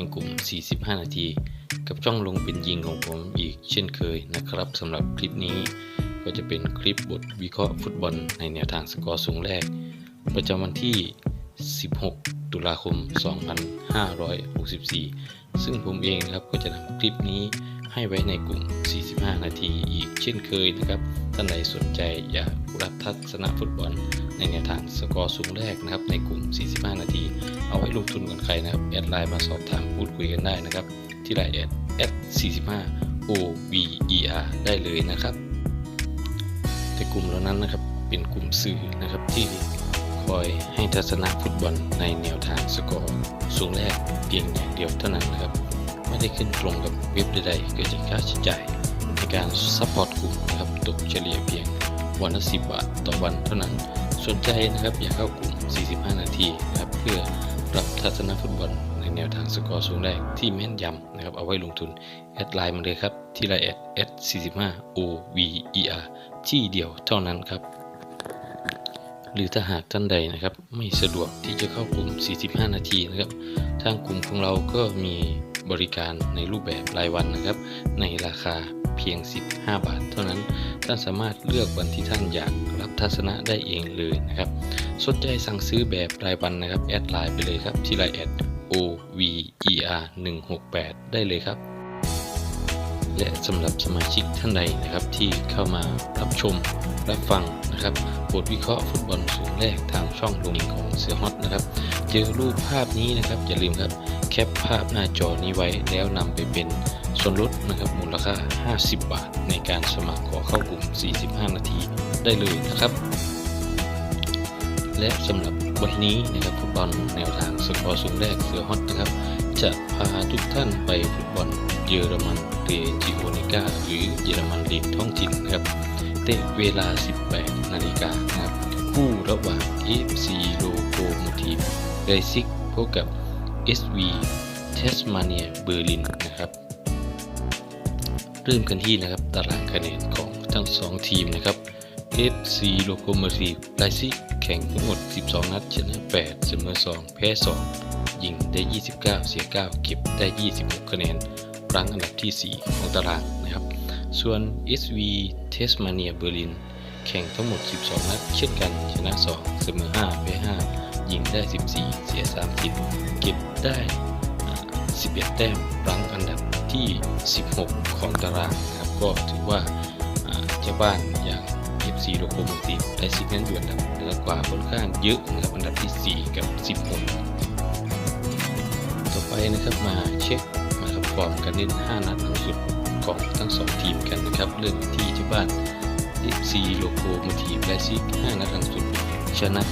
งกลุ่ม 45 นาที กับช่องลงเป็นยิงของผมอีกเช่นเคยนะครับสำหรับคลิปนี้ ก็จะเป็นคลิปบทวิเคราะห์ฟุตบอลในแนวทางสกอร์สูงแรก ประจำวันที่ 16 ตุลาคม 2564 ซึ่งผมเองนะครับก็จะนำคลิปนี้ให้ไว้ในกลุ่ม 45 นาทีอีกเช่นเคยนะครับ ท่านใดสนใจอยากรับทัศนะฟุตบอล ในแนวทางสกอร์สูงแรกนะครับในกลุ่ม 45 นาที เอาไว้ลงทุนก่อนใครนะครับ แอดไลน์มาสอบถามพูดคุยกันได้นะครับ ที่ไลน์แอดแอด45 over ได้เลยนะครับ แต่กลุ่มเหล่านั้นนะครับเป็นกลุ่มสื่อนะครับที่คอยให้ทัศนะฟุตบอลในแนวทางสกอร์สูงแรกเพียงอย่างเดียวเท่านั้นนะครับ ไม่ได้ขึ้นตรงกับเว็บใดๆเกิดจากค่าใช้จ่ายในการซัพพอร์ตกลุ่มนะครับตกเฉลี่ยเพียงวันละ10บาทต่อวันเท่านั้น สนใจนะครับอยากเข้ากลุ่ม 45 นาทีนะครับเพื่อรับทัศนฟุตบอลในแนวทางสกอร์สูงแรกที่แม่นยำนะครับเอาไว้ลงทุน แอดไลน์มาเลยครับ ที่ไลน์แอดแอด45 over ที่เดียวเท่านั้นครับ หรือถ้าหากท่านใดนะครับ ไม่สะดวกที่จะเข้ากลุ่ม 45 นาทีนะครับ ทางกลุ่มของเราก็มี บริการในรูปแบบรายวันนะครับ ในราคาเพียง 15 บาท เท่านั้น ท่านสามารถเลือกวันที่ท่านอยากรับทัศนะได้เองเลยนะครับ สนใจสั่งซื้อแบบรายวันนะครับ แอดไลน์ไปเลยครับ ที่ไลน์แอด over 168ได้เลยครับ และสำหรับสมาชิกท่านใดนะครับที่เข้ามารับชมรับฟังนะครับบทวิเคราะห์ฟุตบอลสูงแรกทางช่องลงของเสือฮอตนะครับ เจอรูปภาพนี้นะครับอย่าลืมครับ แคปภาพหน้าจอนี้ไว้แล้วนำไปเป็นส่วนลดนะครับมูลค่า 50 บาท ในการสมัครขอเข้ากลุ่ม 45 นาทีได้เลยนะครับ และสำหรับวันนี้นะครับฟุตบอลแนวทางสกอร์สูงแรกเสือฮอตนะครับ จะพาทุกท่านไปฟุตบอลเยอรมันเรจิโอนิกาหรือเยอรมันลีกท้องถิ่นครับเตะเวลา 18 นาฬิกานะครับ คู่ระหว่าง FC โลโกโมทีฟไรซิกพบกับ SV เทสมาเนียเบอร์ลินนะครับเริ่มกันที่นะครับตารางคะแนนของทั้งสองทีมนะครับ FC Locomotive Leipzig แข่งทั้งหมด 12 นัดชนะ 8 เสมอ 2 แพ้ 2 ยิงได้ 29 เสีย 9 เก็บได้ 26 คะแนนรั้งอันดับที่ 4 ของตารางนะครับ ส่วน SV Tasmania Berlin แข่งทั้งหมด 12 นัดเช่นกัน ชนะ 2 เสมอ 5 แพ้ 5 ยิงได้ 14 เสีย 30 เก็บได้ 11 แต้มรั้งอันดับที่ 16 ของตารางนะครับ ก็ถือว่าเจ้าบ้านอย่าง FC Locomotive ไลซิกนั้นอยู่อันดับเหนือกว่าค่อนข้างเยอะนะครับอันดับที่ 4 กับ 16 ต่อไปนะครับมาเช็คมาครับฟอร์มการเล่น 5 นัดลังสุดของทั้ง 2 ทีมกันนะครับ เริ่มที่เจ้าบ้าน FC Locomotive ไลซิก 5 นัดลังสุด ชนะ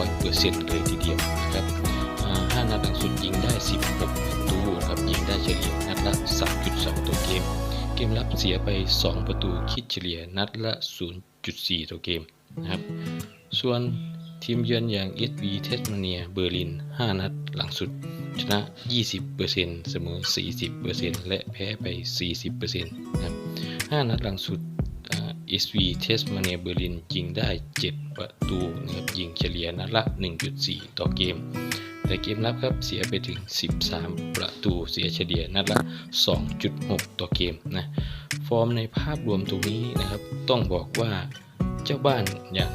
100%เลยทีเดียวนะครับอ่า5นัดหลังสุดยิงได้ 16 ประตูครับยิงได้เฉลี่ยนัดละ 3.2 ต่อเกม เกมรับเสียไป 2 ประตูคิดเฉลี่ยนัดละ 0.4 ต่อเกมนะครับส่วนทีมเยือนอย่าง SV เทสมาเนียเบอร์ลิน 5 นัดหลังสุด ชนะ 20%เสมอ 40%และแพ้ไป 40%นะครับ5นัดหลังสุด SV เทสมาเนียเบอร์ลินยิงได้ 7 ประตูนะครับยิงเฉลี่ยนัดละ 1.4 ต่อเกม แต่เกมรับครับเสียไปถึง 13 ประตูเสียเฉลี่ยนัดละ 2.6 ต่อเกมนะฟอร์มในภาพรวมตรงนี้นะครับ ต้องบอกว่าเจ้าบ้านอย่าง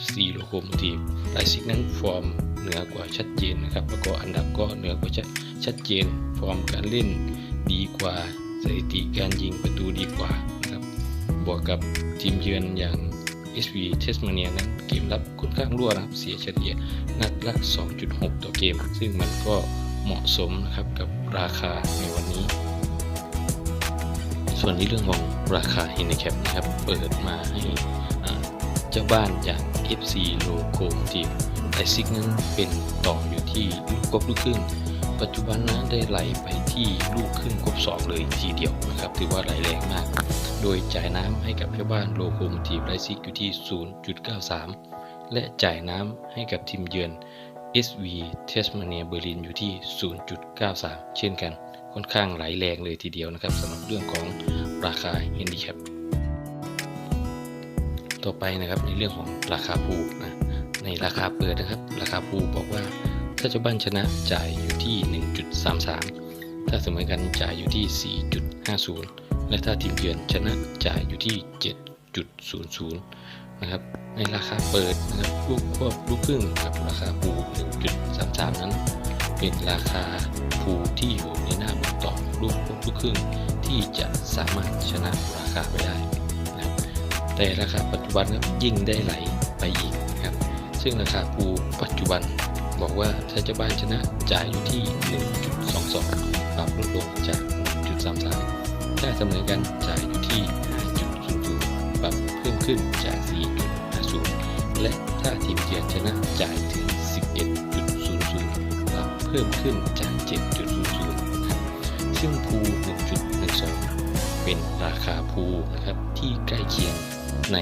FC Locomotive ไลซิกนั้นฟอร์มเหนือกว่าชัดเจนนะครับ แล้วก็อันดับก็เหนือกว่าชัดชัดเจน ฟอร์มการเล่นดีกว่าสถิติการยิงประตูดีกว่า บวกกับทีมเยือนอย่าง SV Tasmania นั้นเกมรับค่อนข้างรั่วนะครับเสียเฉลี่ยนัดละ 2.6 ต่อเกม ซึ่งมันก็เหมาะสมนะครับกับราคาในวันนี้ ส่วนในเรื่องของราคา h a n d i c a p นะครับ เปิดมาให้เจ้าบ้านอย่าง FC Locomotive ไอซิกนั้นเป็นต่ออยู่ที่ลูกกบลูกครึ่งปัจจุบันนะได้ไหลไปที่ลูกครึ่งครบสองเลยทีเดียวนะครับ ถือว่าไหลแรงมาก โดยจ่ายน้ำให้กับเจ้าบ้านโลโคโมทีฟไลซิกอยู่ที่ 0.93 และจ่ายน้ำให้กับทีมเยือน SV เทสมาเนียเบอร์ลินอยู่ที่ 0.93 เช่นกัน ค่อนข้างไหลแรงเลยทีเดียวนะครับสำหรับเรื่องของราคาเฮนดิแคปต่อไปนะครับในเรื่องของราคาพูนะในราคาเปิดนะครับ ราคาพูบอกว่าถ้าเจ้าบ้านชนะจ่ายอยู่ที่ 1.33 ถ้าเสมอกันจ่ายอยู่ที่ 4.50 และถ้าทีมเยือนชนะจ่ายอยู่ที่ 7.00 นะครับ ในราคาเปิดนะครับลูกควบลูกครึ่งกับราคาพู1.33 นั้น เป็นราคาพูที่อยู่ในหน้าบทต่อลูกควบลูกครึ่งที่จะสามารถชนะราคาไปได้นะครับแต่ราคาปัจจุบันครับยิ่งได้ไหลไปอีกนะครับ ซึ่งราคาปูปัจจุบันบอกว่าถ้าจ้าบ้านชนะจ่ายอยู่ที่ 1.22 ปรับลดลงจาก 1.33 ถ้าเสมอกันจ่ายอยู่ที่ 5.00 ปรับเพิ่มขึ้นจาก 4.50 และถ้าทีมเยือนชนะจ่ายถึง 11.00 ปรับเพิ่มขึ้นจาก 7.00 ซึ่งพู1.12 เป็นราคาพูนะครับที่ใกล้เคียงใน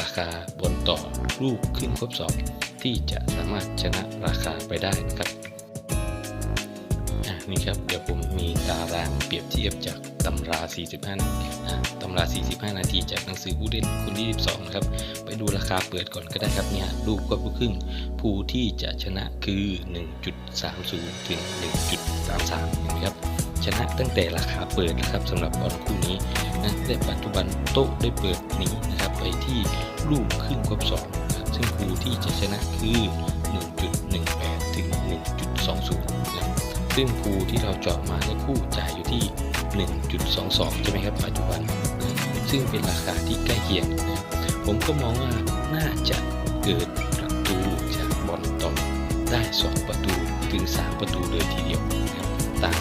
ราคาบนต่อลูกขึ้นครบสองที่จะสามารถชนะราคาไปได้นะครับอะนี่ครับ เดี๋ยวผมมีตารางเปรียบเทียบจาก ตำรา 45นาทีอ่าตำรา 45 นาทีจากหนังสือผู้เล่นคนที่ 12 นะครับ ไปดูราคาเปิดก่อนก็ได้ครับเนี่ยลูกควบลูกครึ่ง ผู้ที่จะชนะคือ 1.30 ถึง 1.33เห็นไหมครับ ชนะตั้งแต่ราคาเปิดนะครับสำหรับบอลคู่นี้นะแต่ปัจจุบันโต๊ะได้เปิดนี้นะครับ ไปที่ลูกครึ่งครบสองครับซึ่งคู่ที่จะชนะคือ 1.18 ถึง 1.20นะครับซึ่งคู่ที่เราเจาะมาในคู่จ่ายอยู่ที่ 1.22 ใช่ไหมครับ ปัจจุบัน ซึ่งเป็นราคาที่ใกล้เคียงนะผมก็มองว่าน่าจะเกิดประตูจากบอลต่อได้ 2 ประตูถึง 3 ประตูเลยทีเดียวนะตาม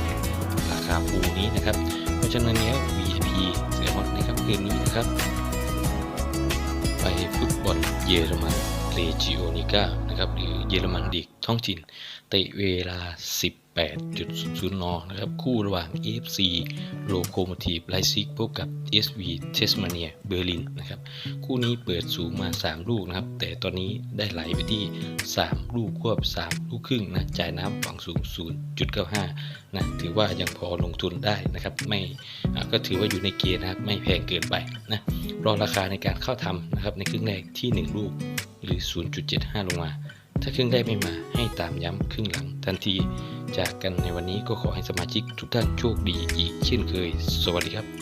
ราคาปูนี้นะครับ เพราะฉะนั้นแล้ว VIP เสือฮอตนะครับคืนนี้นะครับ ไปฟุตบอลเยอรมันเลจิโอนิก้า นะครับหรือเยอรมันลีกท้องถิ่นเตะเวลา 18.00นนะครับคู่ระหว่าง AFC โลโคโมทีฟไลซิกพบกับ SV เทสมาเนียเบอร์ลินนะครับคู่นี้เปิดสูงมา 3 ลูกนะครับ แต่ตอนนี้ได้ไหลไปที่ 3 ลูกควบ 3 ลูกครึ่งนะจ่ายน้ำฝั่งสูง 0.95นะถือว่ายังพอลงทุนได้นะครับไม่ก็ถือว่าอยู่ในเกณฑ์นะครับไม่แพงเกินไปนะรอราคาในการเข้าทำนะครับในครึ่งแรกที่ 1 ลูก หรือ 0.75 ลงมา ถ้าครึ่งแรกไม่มาให้ตามย้ำครึ่งหลังทันที จากกันในวันนี้ก็ขอให้สมาชิกทุกท่านโชคดีอีกเช่นเคย สวัสดีครับ